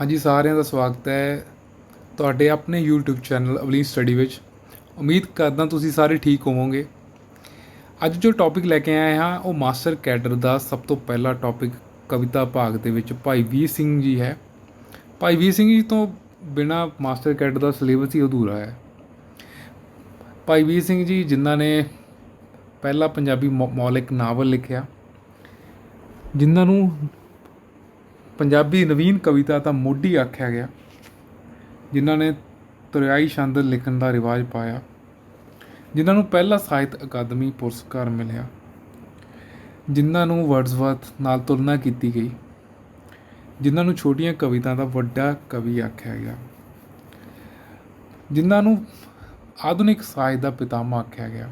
ਹਾਂਜੀ, ਸਾਰਿਆਂ ਦਾ ਸਵਾਗਤ ਹੈ ਤੁਹਾਡੇ ਆਪਣੇ YouTube ਚੈਨਲ ਅਵਲੀ ਸਟੱਡੀ ਵਿੱਚ। ਉਮੀਦ ਕਰਦਾ ਤੁਸੀਂ ਸਾਰੇ ਠੀਕ ਹੋਵੋਗੇ। ਅੱਜ ਜੋ ਟੌਪਿਕ ਲੈ ਕੇ ਆਏ ਹਾਂ, ਉਹ ਮਾਸਟਰ ਕੈਡਰ ਦਾ ਸਭ ਤੋਂ ਪਹਿਲਾ ਟੌਪਿਕ ਕਵਿਤਾ ਭਾਗ ਦੇ ਵਿੱਚ ਭਾਈ ਵੀਰ ਸਿੰਘ ਜੀ ਹੈ। ਭਾਈ ਵੀਰ ਸਿੰਘ ਜੀ ਤੋਂ ਬਿਨਾ ਮਾਸਟਰ ਕੈਡਰ ਦਾ ਸਿਲੇਬਸ ਹੀ ਅਧੂਰਾ ਹੈ। ਭਾਈ ਵੀਰ ਸਿੰਘ ਜੀ, ਜਿਨ੍ਹਾਂ ਨੇ ਪਹਿਲਾ ਪੰਜਾਬੀ ਮੌਲਿਕ ਨਾਵਲ ਲਿਖਿਆ, ਜਿਨ੍ਹਾਂ ਨੂੰ ਪੰਜਾਬੀ ਨਵੀਨ ਕਵਿਤਾ ਦਾ ਮੋਢੀ ਆਖਿਆ ਗਿਆ, ਜਿਨ੍ਹਾਂ ਨੇ ਤੁਰਿਆਈ ਛੰਦ ਲਿਖਣ ਦਾ ਰਿਵਾਜ ਪਾਇਆ, ਜਿਨ੍ਹਾਂ ਨੂੰ ਪਹਿਲਾ ਸਾਹਿਤ ਅਕਾਦਮੀ ਪੁਰਸਕਾਰ ਮਿਲਿਆ, ਜਿਨ੍ਹਾਂ ਨੂੰ ਵਰਡਸਵਰਥ ਨਾਲ ਤੁਲਨਾ ਕੀਤੀ ਗਈ, ਜਿਨ੍ਹਾਂ ਨੂੰ ਛੋਟੀਆਂ ਕਵਿਤਾ ਦਾ ਵੱਡਾ ਕਵੀ ਆਖਿਆ ਗਿਆ, ਜਿਨ੍ਹਾਂ ਨੂੰ ਆਧੁਨਿਕ ਸਾਹਿਤ ਦਾ ਪਿਤਾਮਾ ਆਖਿਆ ਗਿਆ।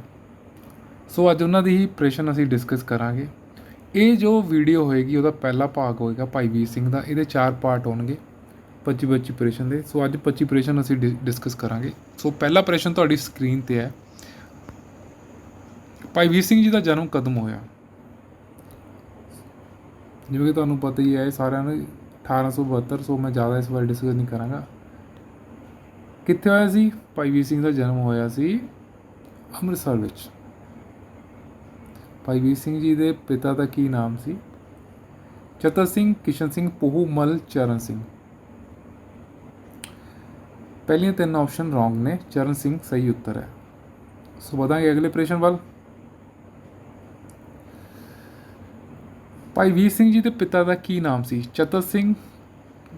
ਸੋ ਅੱਜ ਉਹਨਾਂ ਦੀ ਹੀ ਪ੍ਰਸ਼ਨ ਅਸੀਂ ਡਿਸਕਸ ਕਰਾਂਗੇ। ਇਹ ਜੋ ਵੀਡੀਓ ਹੋਏਗੀ, ਉਹਦਾ ਪਹਿਲਾ ਭਾਗ ਹੋਏਗਾ ਭਾਈ ਵੀਰ ਸਿੰਘ ਦਾ। ਇਹਦੇ ਚਾਰ ਪਾਰਟ ਹੋਣਗੇ 25 25 ਪ੍ਰਸ਼ਨ ਦੇ। ਸੋ ਅੱਜ 25 ਪ੍ਰਸ਼ਨ ਅਸੀਂ ਡਿਸਕਸ ਕਰਾਂਗੇ। ਸੋ ਪਹਿਲਾ ਪ੍ਰਸ਼ਨ ਤੁਹਾਡੀ ਸਕਰੀਨ ਤੇ ਹੈ। ਭਾਈ ਵੀਰ ਸਿੰਘ ਜੀ ਦਾ ਜਨਮ ਕਦਮ ਹੋਇਆ? ਜਿਵੇਂ ਕਿ ਤੁਹਾਨੂੰ ਪਤਾ ਹੀ ਹੈ, ਇਹ ਸਾਰਿਆਂ ਨੂੰ 1872 ਸੋ ਮੈਂ ਜ਼ਿਆਦਾ ਇਸ ਬਾਰੇ ਡਿਸਕਸ ਨਹੀਂ ਕਰਾਂਗਾ। ਕਿੱਥੇ ਹੋਇਆ ਸੀ? ਭਾਈ ਵੀਰ ਸਿੰਘ ਦਾ ਜਨਮ ਹੋਇਆ ਸੀ ਅੰਮ੍ਰਿਤਸਰ ਵਿੱਚ। ਭਾਈ ਵੀਰ ਸਿੰਘ ਜੀ ਦੇ ਪਿਤਾ ਦਾ ਕੀ ਨਾਮ ਸੀ? ਚਤਰ ਸਿੰਘ, ਕਿਸ਼ਨ ਸਿੰਘ ਪਹੂਮਲ ਚਰਨ ਸਿੰਘ। ਪਹਿਲੀਆਂ ਤਿੰਨ ਆਪਸ਼ਨ ਰੋਂਗ ਨੇ। ਚਰਨ ਸਿੰਘ ਸਹੀ ਉੱਤਰ ਹੈ। ਸੋ ਵਧਾਂਗੇ ਅਗਲੇ ਪ੍ਰਸ਼ਨ ਵੱਲ। ਭਾਈ ਵੀਰ ਸਿੰਘ ਜੀ ਦੇ ਪਿਤਾ ਦਾ ਕੀ ਨਾਮ ਸੀ? ਚਤਰ ਸਿੰਘ।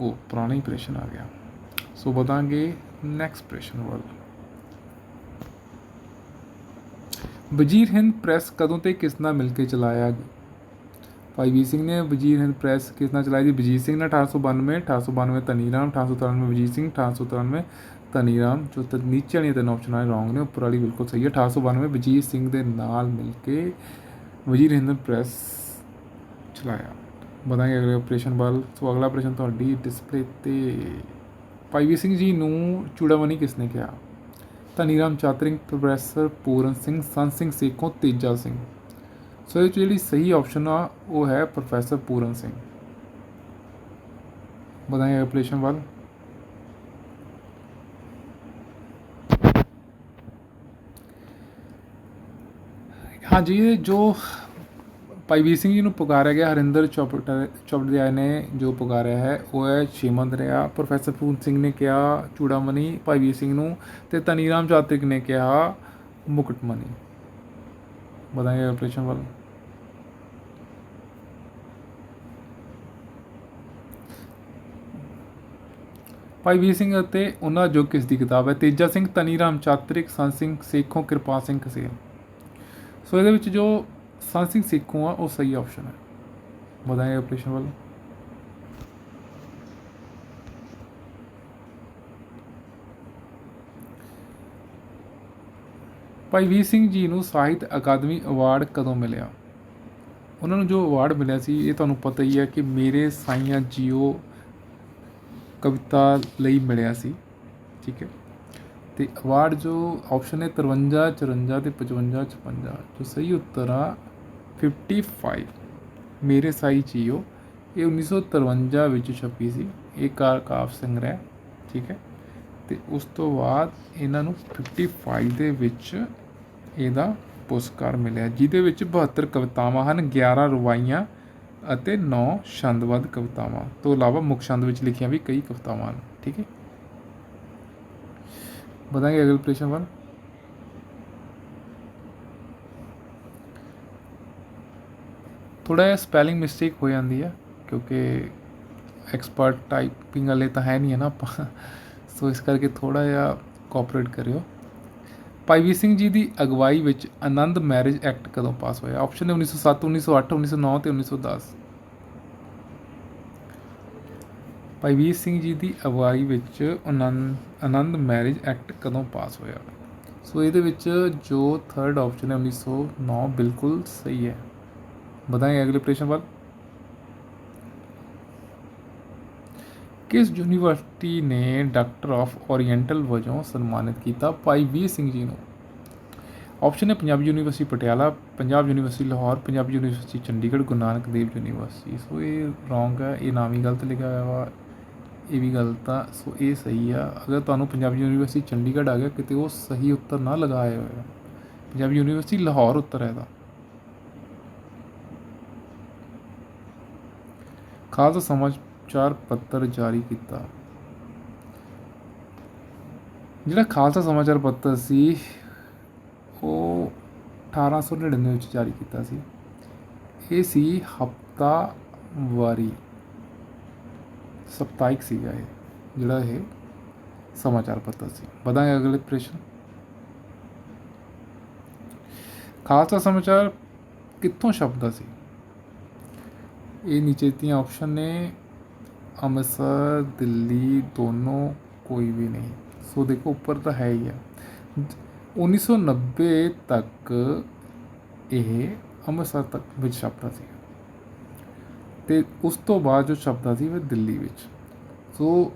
ਉਹ ਪੁਰਾਣਾ ਹੀ ਪ੍ਰਸ਼ਨ ਆ ਗਿਆ। ਸੋ ਵਧਾਂਗੇ ਨੈਕਸਟ ਪ੍ਰਸ਼ਨ ਵੱਲ। ਵਜ਼ੀਰ ਹਿੰਦ ਪ੍ਰੈਸ ਕਦੋਂ ਤੇ ਕਿਸ ਨਾਲ ਮਿਲ ਕੇ ਚਲਾਇਆ? ਭਾਈ ਵੀਰ ਸਿੰਘ ਨੇ ਵਜ਼ੀਰ ਹਿੰਦ ਪ੍ਰੈਸ ਕਿਸ ਨਾਲ ਚਲਾਈ ਸੀ? ਵਜੀਤ ਸਿੰਘ ਨੇ 1892 1892 ਤਨੀਰਾਮ 1893 ਵਜੀਤ ਸਿੰਘ 1893 ਤਨੀਰਾਮ ਜੋ ਤੇ ਨੀਚੇ ਵਾਲੀਆਂ ਤਿੰਨ ਆਪਸ਼ਨ ਆਏ ਰੋਂਗ ਨੇ, ਉੱਪਰ ਵਾਲੀ ਬਿਲਕੁਲ ਸਹੀ ਹੈ। 1892 ਵਜ਼ੀਰ ਸਿੰਘ ਦੇ ਨਾਲ ਮਿਲ ਕੇ ਵਜ਼ੀਰ ਹਿੰਦ ਪ੍ਰੈਸ ਚਲਾਇਆ। ਵਧਾਂਗੇ ਅਗਲੇ ਆਪਰੇਸ਼ਨ ਵੱਲ। ਸੋ ਅਗਲਾ ਆਪਰੇਸ਼ਨ ਤੁਹਾਡੀ ਡਿਸਪਲੇ ਤੇ। ਭਾਈ ਵੀਰ ਸਿੰਘ ਜੀ ਨੂੰ ਚੂੜਾਮਣੀ ਕਿਸ ਨੇ ਕਿਹਾ? ਧਨੀਰਾਮ ਚਾਤਰਿੰਗ ਪ੍ਰੋਫੈਸਰ ਪੂਰਨ ਸਿੰਘ ਸੰਤ ਸਿੰਘ ਸੇਖੋਂ ਤੇਜਾ ਸਿੰਘ ਸੋ ਇਹ 'ਚ ਜਿਹੜੀ ਸਹੀ ਆਪਸ਼ਨ ਆ ਉਹ ਹੈ ਪ੍ਰੋਫੈਸਰ ਪੂਰਨ ਸਿੰਘ ਵਧਾਂਗੇ ਐਪਲੀਕੇਸ਼ਨ ਵੱਲ ਹਾਂਜੀ ਇਹ ਜੋ ਭਾਈ ਵੀਰ ਸਿੰਘ ਜੀ ਨੂੰ ਪੁਕਾਰਿਆ ਗਿਆ, ਹਰਿੰਦਰ ਚੋਪੜਾ ਚੋਪੜਿਆ ਨੇ ਜੋ ਪੁਕਾਰਿਆ ਹੈ, ਉਹ ਹੈ ਸ਼ੇਮੰਦ ਰਿਆ ਪ੍ਰੋਫੈਸਰ ਪੂਰਨ ਸਿੰਘ ਨੇ ਕਿਹਾ, ਚੂੜਾਮਣੀ ਭਾਈ ਵੀਰ ਸਿੰਘ ਨੂੰ ਤੇ ਤਨੀਰਾਮ ਚਾਤਰਿਕ ਨੇ ਕਿਹਾ ਮੁਕਟਮਣੀ ਵਧਾਂਗੇ ਆਪਰੇਸ਼ਨ ਵੱਲ। ਭਾਈ ਵੀਰ ਸਿੰਘ ਅਤੇ ਉਹਨਾਂ ਜੋ ਕਿਸ ਦੀ ਕਿਤਾਬ ਹੈ, ਤੇਜਾ ਸਿੰਘ ਤਨੀਰਾਮ ਚਾਤ੍ਰਿਕ ਸੰਤ ਸਿੰਘ, ਸੇਖੋਂ ਕਿਰਪਾਲ ਸਿੰਘ ਕਸੇਲ ਸੋ ਇਹਦੇ ਵਿੱਚ ਜੋ ਸੰਤ ਸਿੰਘ ਸੇਖੋਂ ਆ, ਉਹ ਸਹੀ ਆਪਸ਼ਨ ਹੈ। ਵਧਾਂਗੇ ਆਪਰੇਸ਼ਨ ਵੱਲ। ਭਾਈ ਵੀਰ ਸਿੰਘ ਜੀ ਨੂੰ ਸਾਹਿਤ ਅਕਾਦਮੀ ਅਵਾਰਡ ਕਦੋਂ ਮਿਲਿਆ? ਉਹਨਾਂ ਨੂੰ ਜੋ ਅਵਾਰਡ ਮਿਲਿਆ ਸੀ, ਇਹ ਤੁਹਾਨੂੰ ਪਤਾ ਹੀ ਹੈ ਕਿ ਮੇਰੇ ਸਾਈਆਂ ਜੀਓ ਕਵਿਤਾ ਲਈ ਮਿਲਿਆ ਸੀ। ਠੀਕ ਹੈ। ਤੇ ਅਵਾਰਡ ਜੋ ਆਪਸ਼ਨ ਹੈ 53 54 ਤੇ 55 56 ਜੋ ਸਹੀ ਉੱਤਰ ਆ 55 ਮੇਰੇ ਸਾਈ ਜੀਓ, ਇਹ 1953 ਵਿੱਚ ਛਪੀ ਸੀ। ਇਹ ਕਾਰ ਕਾਫ ਸੰਗ੍ਰਹਿ ਠੀਕ ਹੈ। ਤੇ ਉਸ ਤੋਂ ਬਾਅਦ ਇਹਨਾਂ ਨੂੰ 55 ਦੇ ਵਿੱਚ ਇਹਦਾ ਪੁਰਸਕਾਰ ਮਿਲਿਆ, ਜਿਹਦੇ ਵਿੱਚ 72 ਕਵਿਤਾਵਾਂ ਹਨ 11 ਰਵਾਈਆਂ ਅਤੇ 9 ਛੰਦਬੱਧ ਕਵਿਤਾਵਾਂ। ਤੋਂ ਇਲਾਵਾ ਮੁੱਖ ਛੰਦ ਵਿੱਚ ਲਿਖੀਆਂ ਵੀ ਕਈ ਕਵਿਤਾਵਾਂ ਹਨ, ਠੀਕ ਹੈ। ਵਧਾਂਗੇ ਅਗਲੇ ਪ੍ਰਸ਼ਨ ਵੱਲ। ਥੋੜਾ ਜਿਹਾ ਸਪੈਲਿੰਗ ਮਿਸਟੇਕ ਹੋ ਜਾਂਦੀ ਹੈ ਕਿਉਂਕਿ ਐਕਸਪਰਟ ਟਾਈਪਿੰਗ ਵਾਲੇ ਤਾਂ ਹੈ ਨਹੀਂ ਹੈ ਨਾ ਆਪਾਂ। ਸੋ ਇਸ ਕਰਕੇ ਥੋੜਾ ਜਿਹਾ ਕੋਆਪਰੇਟ ਕਰਿਓ। ਭਾਈ ਵੀਰ ਸਿੰਘ ਜੀ ਦੀ ਅਗਵਾਈ ਵਿੱਚ ਆਨੰਦ ਮੈਰਿਜ ਐਕਟ ਕਦੋਂ ਪਾਸ ਹੋਇਆ? ਆਪਸ਼ਨ ਨੇ 1907 1908 1909 ਤੇ 1910 ਭਾਈ ਵੀਰ ਸਿੰਘ ਜੀ ਦੀ ਅਗਵਾਈ ਵਿੱਚ ਆਨੰਦ ਆਨੰਦ ਮੈਰਿਜ ਐਕਟ ਕਦੋਂ ਪਾਸ ਹੋਇਆ? ਸੋ ਇਹਦੇ ਵਿੱਚ ਜੋ ਥਰਡ ਆਪਸ਼ਨ ਹੈ 1909 ਬਿਲਕੁਲ ਸਹੀ ਹੈ। ਵਧਾਂਗੇ ਅਗਲੇ ਪ੍ਰਸ਼ਨ ਵੱਲ ਕਿਸ ਯੂਨੀਵਰਸਿਟੀ ਨੇ ਡਾਕਟਰ ਆਫ ਓਰੀਐਂਟਲ ਵਜੋਂ ਸਨਮਾਨਿਤ ਕੀਤਾ ਭਾਈ ਵੀਰ ਸਿੰਘ ਜੀ ਨੂੰ ਆਪਸ਼ਨ ਹੈ Punjab university Patiala Punjab university Lahore Punjab university Chandigarh Guru Nanak Dev university so ਇਹ ਰੋਂਗ ਹੈ ਇਹ ਨਾਮ ਹੀ ਗਲਤ ਲਿਖਿਆ ਹੋਇਆ ਵਾ ਇਹ ਵੀ ਗਲਤ ਆ ਸੋ ਇਹ ਸਹੀ ਆ ਅਗਰ ਤੁਹਾਨੂੰ ਪੰਜਾਬੀ ਯੂਨੀਵਰਸਿਟੀ ਚੰਡੀਗੜ੍ਹ ਆ ਗਿਆ ਕਿਤੇ ਉਹ ਸਹੀ ਉੱਤਰ ਨਾ ਲਗਾਇਆ ਹੋਇਆ ਪੰਜਾਬੀ ਯੂਨੀਵਰਸਿਟੀ ਲਾਹੌਰ ਉੱਤਰ ਹੈ ਇਹਦਾ ਖਾਲਸਾ ਸਮਾਚਾਰ ਪੱਤਰ ਜਾਰੀ ਕੀਤਾ। ਜਿਹੜਾ ਖਾਲਸਾ ਸਮਾਚਾਰ ਪੱਤਰ ਸੀ, ਉਹ 1899 ਵਿੱਚ ਜਾਰੀ ਕੀਤਾ ਸੀ। ਇਹ ਸੀ ਹਫਤਾ ਵਾਰੀ, ਸਪਤਾਹਿਕ ਸੀਗਾ ਇਹ, ਜਿਹੜਾ ਇਹ ਸਮਾਚਾਰ ਪੱਤਰ ਸੀ। ਵਧਾਂਗੇ ਅਗਲੇ ਪ੍ਰਸ਼ਨ। ਖਾਲਸਾ ਸਮਾਚਾਰ ਕਿੱਥੋਂ ਸ਼ਬਦ ਸੀ? ਇਹ ਨੀਚੇ ਦੀਆਂ ਆਪਸ਼ਨ ਨੇ, ਅੰਮ੍ਰਿਤਸਰ, ਦਿੱਲੀ ਦੋਨੋਂ ਕੋਈ ਵੀ ਨਹੀਂ। ਸੋ ਦੇਖੋ ਉੱਪਰ ਤਾਂ ਹੈ ਹੀ ਆ। 1990 ਤੱਕ ਇਹ ਅੰਮ੍ਰਿਤਸਰ ਤੱਕ ਵਿੱਚ ਛਪਦਾ ਸੀ ਤੇ ਉਸ ਤੋਂ ਬਾਅਦ ਜੋ ਛਪਦਾ ਸੀ ਉਹ ਦਿੱਲੀ ਵਿੱਚ। ਸੋ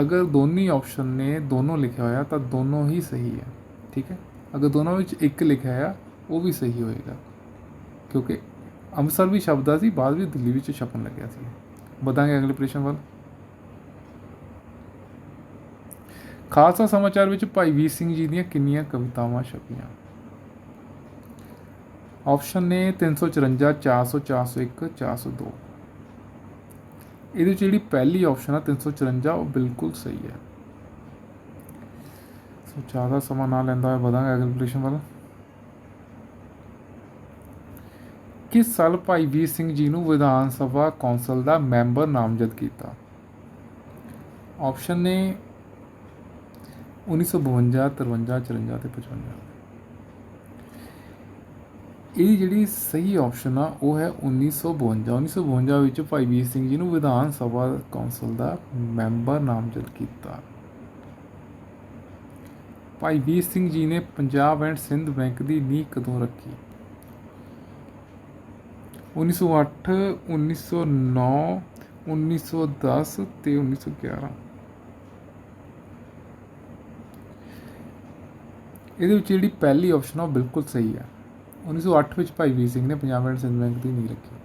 ਅਗਰ ਦੋਨੀ ਆਪਸ਼ਨ ਨੇ ਦੋਨੋਂ ਲਿਖਿਆ ਹੋਇਆ ਤਾਂ ਦੋਨੋਂ ਹੀ ਸਹੀ ਹੈ ਠੀਕ ਹੈ? ਅਗਰ ਦੋਨੋਂ ਵਿੱਚ ਇੱਕ ਲਿਖਿਆ ਆ, ਉਹ ਵੀ ਸਹੀ ਹੋਏਗਾ। ਕਿਉਂਕਿ ਅੰਮ੍ਰਿਤਸਰ ਵੀ ਸ਼ਬਦਾ ਸੀ, ਬਾਅਦ ਵਿੱਚ ਦਿੱਲੀ ਵਿੱਚ ਛਪਣ ਲੱਗਿਆ ਸੀ। ਵਧਾਂਗੇ ਅਗਲੇ ਪ੍ਰਸ਼ਨ ਵੱਲ। ਖਾਲਸਾ ਸਮਾਚਾਰ ਵਿੱਚ ਭਾਈ ਵੀਰ ਸਿੰਘ ਜੀ ਦੀਆਂ ਕਿੰਨੀਆਂ ਕਵਿਤਾਵਾਂ ਛਪੀਆਂ? ਆਪਸ਼ਨ ਨੇ 354 400 401 402 ਇਹਦੇ ਵਿੱਚ ਜਿਹੜੀ ਪਹਿਲੀ ਆਪਸ਼ਨ ਆ 354 ਉਹ ਬਿਲਕੁਲ ਸਹੀ ਹੈ। ਸੋ ਜ਼ਿਆਦਾ ਸਮਾਂ ਨਾ ਲੈਂਦਾ ਹੋਇਆ, ਵਧਾਂਗੇ ਅਗਲੇ ਪ੍ਰਸ਼ਨ ਵੱਲ। ਕਿਸ ਸਾਲ ਭਾਈ ਵੀਰ ਸਿੰਘ ਜੀ ਨੂੰ ਵਿਧਾਨ ਸਭਾ ਕੌਂਸਲ ਦਾ ਮੈਂਬਰ ਨਾਮਜ਼ਦ ਕੀਤਾ। ਆਪਸ਼ਨ ਨੇ 1952 53 54 ਤੇ 55 ਇਹ ਜਿਹੜੀ ਸਹੀ ਆਪਸ਼ਨ ਆ, ਉਹ ਹੈ 1952 1952 ਵਿੱਚ ਭਾਈ ਵੀਰ ਸਿੰਘ ਜੀ ਨੂੰ ਵਿਧਾਨ ਸਭਾ ਕੌਂਸਲ ਦਾ ਮੈਂਬਰ ਨਾਮਜ਼ਦ ਕੀਤਾ। ਭਾਈ ਵੀਰ ਸਿੰਘ ਜੀ ਨੇ ਪੰਜਾਬ ਐਂਡ ਸਿੰਧ ਬੈਂਕ ਦੀ ਨੀਂਹ ਕਦੋਂ ਰੱਖੀ? 1908 1909 1910 ਤੇ 1911 ਇਹਦੇ ਵਿੱਚ ਜਿਹੜੀ ਪਹਿਲੀ ਆਪਸ਼ਨ ਆ ਉਹ ਬਿਲਕੁਲ ਸਹੀ ਹੈ 1908 ਵਿੱਚ ਭਾਈ ਵੀਰ ਸਿੰਘ ਨੇ ਪੰਜਾਬ ਐਂਡ ਸਿੰਧ ਬੈਂਕ ਦੀ ਨੀਂਹ ਰੱਖੀ।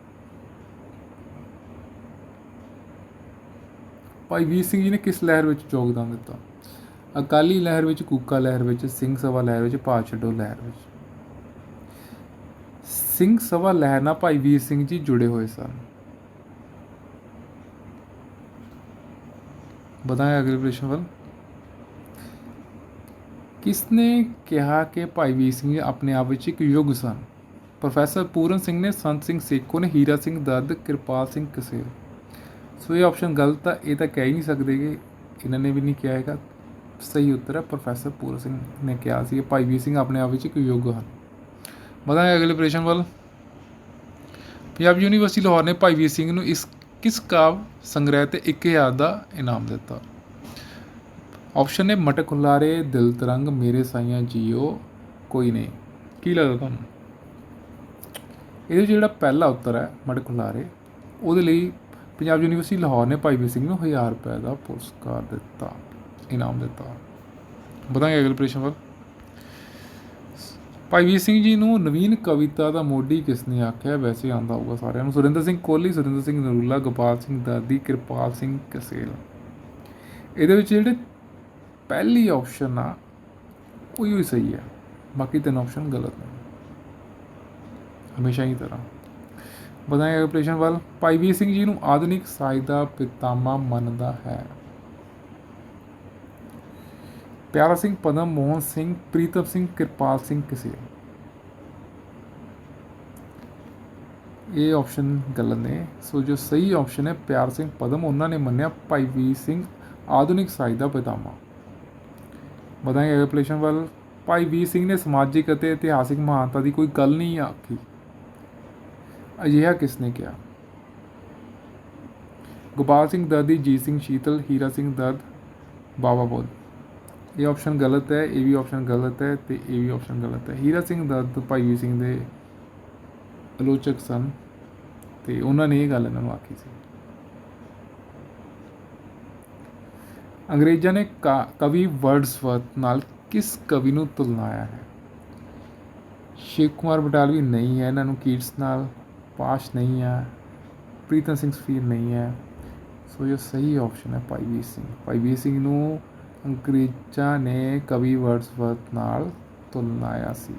ਭਾਈ ਵੀਰ ਸਿੰਘ ਜੀ ਨੇ ਕਿਸ ਲਹਿਰ ਵਿੱਚ ਯੋਗਦਾਨ ਦਿੱਤਾ? ਅਕਾਲੀ ਲਹਿਰ ਵਿੱਚ, ਕੂਕਾ ਲਹਿਰ ਵਿੱਚ, ਸਿੰਘ ਸਭਾ ਲਹਿਰ ਵਿੱਚ ਭਾਰਤ ਛੱਡੋ ਲਹਿਰ ਵਿੱਚ। ਸਿੰਘ ਸਭਾ ਲਹਿਰ ਨਾਲ ਭਾਈ ਵੀਰ ਸਿੰਘ ਜੀ ਜੁੜੇ ਹੋਏ ਸਨ। ਬਤਾਇਆ ਅਗਲੇ ਪ੍ਰਸ਼ਨ ਵੱਲ। ਕਿਸ ਨੇ ਕਿਹਾ ਕਿ ਭਾਈ ਵੀਰ ਸਿੰਘ ਜੀ ਆਪਣੇ ਆਪ ਵਿੱਚ ਇੱਕ ਯੁੱਗ ਸਨ? ਪ੍ਰੋਫੈਸਰ ਪੂਰਨ ਸਿੰਘ ਨੇ ਸੰਤ ਸਿੰਘ ਸੇਖੋ ਨੇ ਹੀਰਾ ਸਿੰਘ ਦੱਦ ਕਿਰਪਾਲ ਸਿੰਘ ਕਸੇਰ ਸੋ ਇਹ ਆਪਸ਼ਨ ਗਲਤ ਆ ਇਹ ਤਾਂ ਕਹਿ ਹੀ ਨਹੀਂ ਸਕਦੇ ਕਿ ਇਹਨਾਂ ਨੇ ਵੀ ਨਹੀਂ ਕਿਹਾ ਹੈਗਾ। ਸਹੀ ਉੱਤਰ ਹੈ, ਪ੍ਰੋਫੈਸਰ ਪੂਰਨ ਸਿੰਘ ਨੇ ਕਿਹਾ ਸੀ ਕਿ ਭਾਈ ਵੀਰ ਸਿੰਘ ਆਪਣੇ ਆਪ ਵਿੱਚ ਇੱਕ ਯੁੱਗ ਹਨ। ਵਧਾਂਗੇ ਅਗਲੇ ਪ੍ਰਸ਼ਨ ਵੱਲ। ਪੰਜਾਬ ਯੂਨੀਵਰਸਿਟੀ ਲਾਹੌਰ ਨੇ ਭਾਈ ਵੀਰ ਸਿੰਘ ਨੂੰ ਇਸ ਕਿਸ ਕਾਵ, ਸੰਗ੍ਰਹਿ ਤੇ 1000 ਦਾ ਇਨਾਮ ਦਿੱਤਾ। ਆਪਸ਼ਨ ਨੇ ਮਟਕ ਹੁਲਾਰੇ, ਦਿਲ ਤਰੰਗ, ਮੇਰੇ ਸਾਈਆਂ ਜੀਓ, ਕੋਈ ਨਹੀਂ। ਕੀ ਲੱਗਦਾ ਤੁਹਾਨੂੰ? ਇਹਦੇ 'ਚ ਜਿਹੜਾ ਪਹਿਲਾ ਉੱਤਰ ਹੈ, ਮਟਕ ਹੁਲਾਰੇ, ਉਹਦੇ ਲਈ ਪੰਜਾਬ ਯੂਨੀਵਰਸਿਟੀ ਲਾਹੌਰ ਨੇ ਭਾਈ ਵੀਰ ਸਿੰਘ ਨੂੰ 1000 ਰੁਪਏ ਦਾ ਪੁਰਸਕਾਰ ਦਿੱਤਾ, ਇਨਾਮ ਦਿੱਤਾ। ਵਧਾਂਗੇ ਅਗਲੇ ਪ੍ਰਸ਼ਨ ਵੱਲ। ਭਾਈ ਵੀਰ ਸਿੰਘ ਜੀ ਨੂੰ ਨਵੀਨ ਕਵਿਤਾ ਦਾ ਮੋਢੀ ਕਿਸ ਨੇ ਆਖਿਆ? ਵੈਸੇ ਆਂਦਾ ਹੋਊਗਾ ਸਾਰਿਆਂ ਨੂੰ। ਸੁਰਿੰਦਰ ਸਿੰਘ ਕੋਹਲੀ, ਸੁਰਿੰਦਰ ਸਿੰਘ ਨਰੂਲਾ, ਗੋਪਾਲ ਸਿੰਘ ਦਾਦੀ, ਕਿਰਪਾਲ ਸਿੰਘ ਕਸੇਲ। ਇਹਦੇ ਵਿੱਚ ਜਿਹੜੇ ਪਹਿਲੀ ਆਪਸ਼ਨ ਆ, ਉਹ ਹੀ ਸਹੀ ਹੈ ਬਾਕੀ ਤਿੰਨ ਆਪਸ਼ਨ ਗਲਤ ਨੇ। ਹਮੇਸ਼ਾ ਹੀ ਤਰ੍ਹਾਂ। ਵਧਾਂਗੇ ਅਗਲੇ ਵੱਲ। ਭਾਈ ਵੀਰ ਸਿੰਘ ਜੀ ਨੂੰ ਆਧੁਨਿਕ ਸਾਹਿਤ ਦਾ ਪਿਤਾਮਾ ਮੰਨਦਾ ਹੈ। ਪਿਆਰਾ ਸਿੰਘ ਪਦਮ ਮੋਹਨ ਸਿੰਘ, ਪ੍ਰੀਤਮ ਸਿੰਘ, ਕਿਰਪਾਲ ਸਿੰਘ ਕਿਸੇ। ਇਹ ਆਪਸ਼ਨ ਗਲਤ ਨੇ। ਸੋ ਜੋ ਸਹੀ ਆਪਸ਼ਨ ਹੈ, ਪਿਆਰ ਸਿੰਘ ਪਦਮ ਉਹਨਾਂ ਨੇ ਮੰਨਿਆ ਭਾਈ ਵੀਰ ਸਿੰਘ, ਆਧੁਨਿਕ ਸਾਹਿਤ ਦਾ ਪਿਤਾਮਾ ਵਧਾਂਗੇ ਅਗਲੇ ਪ੍ਰਸ਼ਨ ਵੱਲ। ਭਾਈ ਵੀਰ ਸਿੰਘ ਨੇ ਸਮਾਜਿਕ ਅਤੇ ਇਤਿਹਾਸਿਕ ਮਹਾਨਤਾ ਦੀ ਕੋਈ ਗੱਲ ਨਹੀਂ ਆਖੀ। ਅਜਿਹਾ ਕਿਸ ਨੇ ਕਿਹਾ? ਗੋਪਾਲ ਸਿੰਘ ਦਰਦੀ ਜੀਤ ਸਿੰਘ ਸ਼ੀਤਲ, ਹੀਰਾ ਸਿੰਘ ਦਰਦ ਬਾਬਾ ਬੋਧ ਇਹ ਆਪਸ਼ਨ ਗਲਤ ਹੈ, ਇਹ ਵੀ ਆਪਸ਼ਨ ਗਲਤ ਹੈ ਤੇ ਇਹ ਵੀ ਆਪਸ਼ਨ ਗਲਤ ਹੈ। ਹੀਰਾ ਸਿੰਘ ਦਰਦ ਭਾਈ ਵੀਰ ਸਿੰਘ ਦੇ ਆਲੋਚਕ ਸਨ ਤੇ ਉਹਨਾਂ ਨੇ ਇਹ ਗੱਲ ਇਹਨਾਂ ਨੂੰ ਆਖੀ ਸੀ। ਅੰਗਰੇਜ਼ਾਂ ਨੇ ਕਾ- ਕਵੀ ਵਰਡਸਵਰਥ ਨਾਲ ਕਿਸ ਕਵੀ ਨੂੰ ਤੁਲਨਾਇਆ ਹੈ? ਸ਼ਿਵ ਕੁਮਾਰ ਬਟਾਲਵੀ ਨਹੀਂ ਹੈ, ਇਹਨਾਂ ਨੂੰ ਕੀਟਸ ਨਾਲ ਪਾਸ਼ ਨਹੀਂ ਹੈ, ਪ੍ਰੀਤਮ ਸਿੰਘ ਸਫੀਰ ਨਹੀਂ ਹੈ। ਸੋ ਇਹ ਸਹੀ ਆਪਸ਼ਨ ਹੈ ਭਾਈ ਵੀਰ ਸਿੰਘ। ਭਾਈ ਵੀਰ ਸਿੰਘ ਨੂੰ ਅੰਗਰੇਜ਼ਾਂ ਨੇ ਕਵੀ ਵਰਡਸਵਰਥ ਨਾਲ ਤੁਲਨਾਇਆ ਸੀ।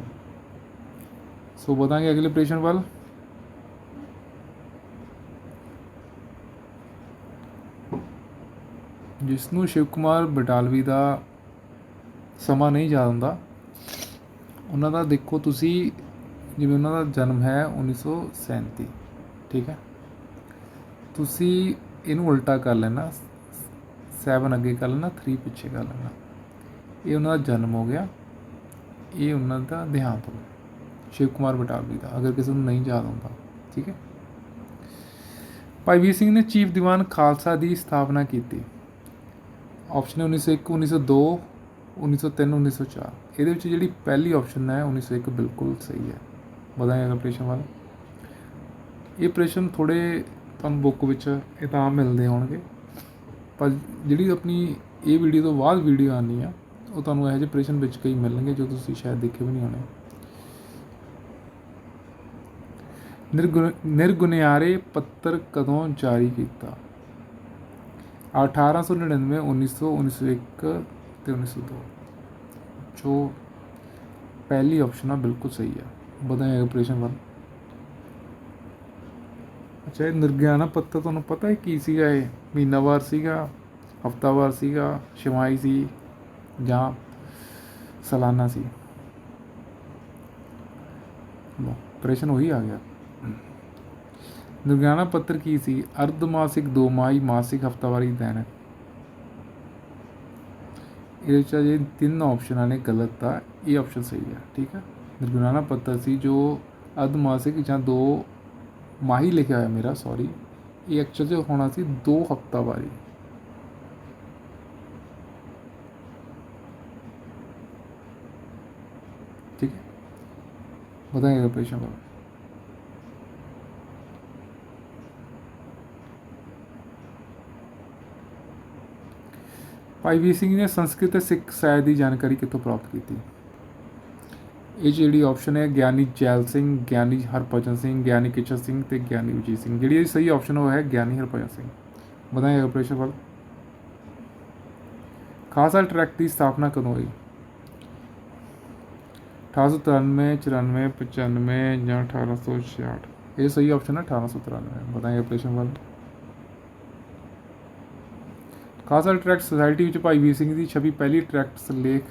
ਸੋ ਵਧਾਂਗੇ ਅਗਲੇ ਪ੍ਰਸ਼ਨ ਵੱਲ। ਜਿਸ ਨੂੰ ਸ਼ਿਵ ਕੁਮਾਰ ਬਟਾਲਵੀ ਦਾ ਸਮਾਂ ਨਹੀਂ ਯਾਦ ਹੁੰਦਾ, ਉਹਨਾਂ ਦਾ ਦੇਖੋ ਤੁਸੀਂ, ਜਿਵੇਂ ਉਹਨਾਂ ਦਾ ਜਨਮ ਹੈ 1937 ਠੀਕ ਹੈ? ਤੁਸੀਂ ਇਹਨੂੰ ਉਲਟਾ ਕਰ ਲੈਣਾ। 7 ਅੱਗੇ ਕਰ ਲੈਣਾ 3 ਪਿੱਛੇ ਕਰ ਲੈਣਾ ਇਹ ਉਹਨਾਂ ਦਾ ਜਨਮ ਹੋ ਗਿਆ। ਇਹ ਉਹਨਾਂ ਦਾ ਦੇਹਾਂਤ ਹੋ ਗਿਆ। ਸ਼ਿਵ ਕੁਮਾਰ ਬਟਾਲਵੀ ਦਾ, ਅਗਰ ਕਿਸੇ ਨੂੰ ਨਹੀਂ ਯਾਦ ਆਉਂਦਾ ਠੀਕ ਹੈ? ਭਾਈ ਵੀਰ ਸਿੰਘ ਨੇ ਚੀਫ ਦੀਵਾਨ ਖਾਲਸਾ ਦੀ ਸਥਾਪਨਾ ਕੀਤੀ। ਆਪਸ਼ਨ ਹੈ 1901 1902 1903 1904 ਇਹਦੇ ਵਿੱਚ ਜਿਹੜੀ ਪਹਿਲੀ ਆਪਸ਼ਨ ਹੈ 1901 ਬਿਲਕੁਲ ਸਹੀ ਹੈ। ਵਧਾਂਗੇ ਅਗਰ ਪ੍ਰਸ਼ਨ ਵੱਲ। ਇਹ ਪ੍ਰਸ਼ਨ ਥੋੜੇ ਤੁਹਾਨੂੰ ਬੁੱਕ ਵਿੱਚ ਇਹ ਤਾਂ ਮਿਲਦੇ ਹੋਣਗੇ। ਪਰ ਜਿਹੜੀ ਆਪਣੀ ਇਹ ਵੀਡੀਓ ਤੋਂ ਬਾਅਦ ਵੀਡੀਓ ਆਉਣੀ ਆ, ਉਹ ਤੁਹਾਨੂੰ ਇਹੋ ਜਿਹੇ ਪ੍ਰਸ਼ਨ ਵਿੱਚ ਕਈ ਮਿਲਣਗੇ ਜੋ ਤੁਸੀਂ ਸ਼ਾਇਦ ਦੇਖੇ ਵੀ ਨਹੀਂ ਹੋਣੇ। ਨਿਰਗੁਣ, ਨਿਰਗੁਣਿਆਰੇ ਪੱਤਰ ਕਦੋਂ ਜਾਰੀ ਕੀਤਾ? 1899 1900 1901 ਤੇ 1902 ਜੋ ਪਹਿਲੀ ਆਪਸ਼ਨ ਆ, ਬਿਲਕੁਲ ਸਹੀ ਆ। ਵਧਾਂਗੇ ਆਪਰੇਸ਼ਨ ਵੱਲ। ਅੱਛਾ, ਇਹ ਨਿਰਗਿਆਨਾ ਪੱਤਰ ਤੁਹਾਨੂੰ ਪਤਾ ਹੈ ਕੀ ਸੀਗਾ ਇਹ? ਮਹੀਨਾਵਾਰ ਸੀਗਾ ਹਫਤਾਵਾਰ ਸੀਗਾ ਛਮਾਈ ਸੀ, ਜਾਂ ਸਾਲਾਨਾ ਸੀ? ਪ੍ਰਸ਼ਨ ਉਹੀ ਆ ਗਿਆ। ਨਿਰਗਿਆਨਾ ਪੱਤਰ ਕੀ ਸੀ? ਅਰਧ ਮਾਸਿਕ, ਦੋ ਮਾਹੀ, ਮਾਸਿਕ ਹਫਤਾਵਾਰੀ ਦੈਨਿਕ ਇਹਦੇ ਵਿੱਚ ਜੇ ਤਿੰਨ ਆਪਸ਼ਨਾਂ ਨੇ, ਗਲਤ ਆ ਇਹ ਆਪਸ਼ਨ ਸਹੀ ਹੈ, ਠੀਕ ਹੈ? ਨਿਰਗੁਣਾਨਾ ਪੱਤਰ ਸੀ ਜੋ ਅਰਧ ਮਾਸਿਕ ਜਾਂ ਦੋ ਮਾਹੀ ਲਿਖਿਆ ਹੋਇਆ ਮੇਰਾ ਸੌਰੀ ਇਹ ਐਕਚੁਅਲ 'ਚ ਹੋਣਾ ਸੀ ਦੋ ਹਫਤਾਵਾਰੀ ठीक है बताइएगा पेशेंट को ਭਾਈ ਵੀਰ ਸਿੰਘ ਨੇ ਸੰਸਕ੍ਰਿਤ ਤੇ ਸਿੱਖ ਸਾਹਿਤ ਦੀ ਜਾਣਕਾਰੀ ਕਿੱਥੋਂ ਪ੍ਰਾਪਤ ਕੀਤੀ ਇਹ ਜਿਹੜੀ ਆਪਸ਼ਨ ਹੈ, ਗਿਆਨੀ ਜੈਲ ਸਿੰਘ, ਗਿਆਨੀ ਹਰਭਜਨ ਸਿੰਘ, ਗਿਆਨੀ ਕਿਸ਼ਨ ਸਿੰਘ ਤੇ ਗਿਆਨੀ ਵਿਜੇ ਸਿੰਘ। ਜਿਹੜੀ ਇਹ ਸਹੀ ਆਪਸ਼ਨ ਉਹ ਹੈ ਗਿਆਨੀ ਹਰਭਜਨ ਸਿੰਘ। ਵਧਾਈਏ ਪ੍ਰੇਸ਼ਰ ਵੱਲ। ਖਾਲਸਾ ਟਰੈਕਟ ਦੀ ਸਥਾਪਨਾ ਕਦੋਂ ਹੋਈ? 1893 94 95 ਜਾਂ 1866 ਇਹ ਸਹੀ ਆਪਸ਼ਨ ਹੈ 1893 ਵਧਾਈਏ ਪ੍ਰੇਸ਼ਰ ਵੱਲ। ਖਾਲਸਾ ਟਰੈਕਟ ਸੁਸਾਇਟੀ ਵਿੱਚ ਭਾਈ ਵੀਰ ਸਿੰਘ ਦੀ ਛਵੀ ਪਹਿਲੀ ਟਰੈਕਟ ਲੇਖ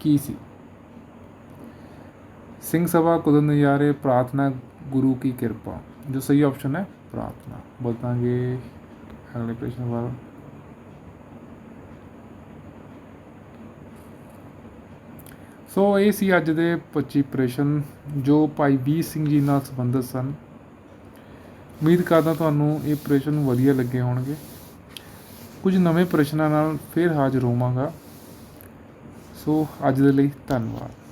ਕੀ ਸੀ? ਸਿੰਘ ਸਭਾ ਕੁਦਨ ਨਜ਼ਾਰੇ ਪ੍ਰਾਰਥਨਾ ਗੁਰੂ ਕੀ ਕਿਰਪਾ। ਜੋ ਸਹੀ ਆਪਸ਼ਨ ਹੈ, ਪ੍ਰਾਰਥਨਾ। ਬਤਾਂਗੇ ਅਗਲੇ ਪ੍ਰਸ਼ਨ ਵਾਲਾ। ਸੋ ਇਹ ਸੀ ਅੱਜ ਦੇ 25 ਪ੍ਰਸ਼ਨ, ਜੋ ਭਾਈ ਵੀਰ ਸਿੰਘ ਜੀ ਨਾਲ ਸੰਬੰਧਿਤ ਸਨ। ਉਮੀਦ ਕਰਦਾ ਤੁਹਾਨੂੰ ਇਹ ਪ੍ਰਸ਼ਨ ਵਧੀਆ ਲੱਗੇ ਹੋਣਗੇ। ਕੁਝ ਨਵੇਂ ਪ੍ਰਸ਼ਨਾਂ ਨਾਲ ਫਿਰ ਹਾਜ਼ਰ ਹੋਵਾਂਗਾ। ਸੋ ਅੱਜ ਦੇ ਲਈ ਧੰਨਵਾਦ।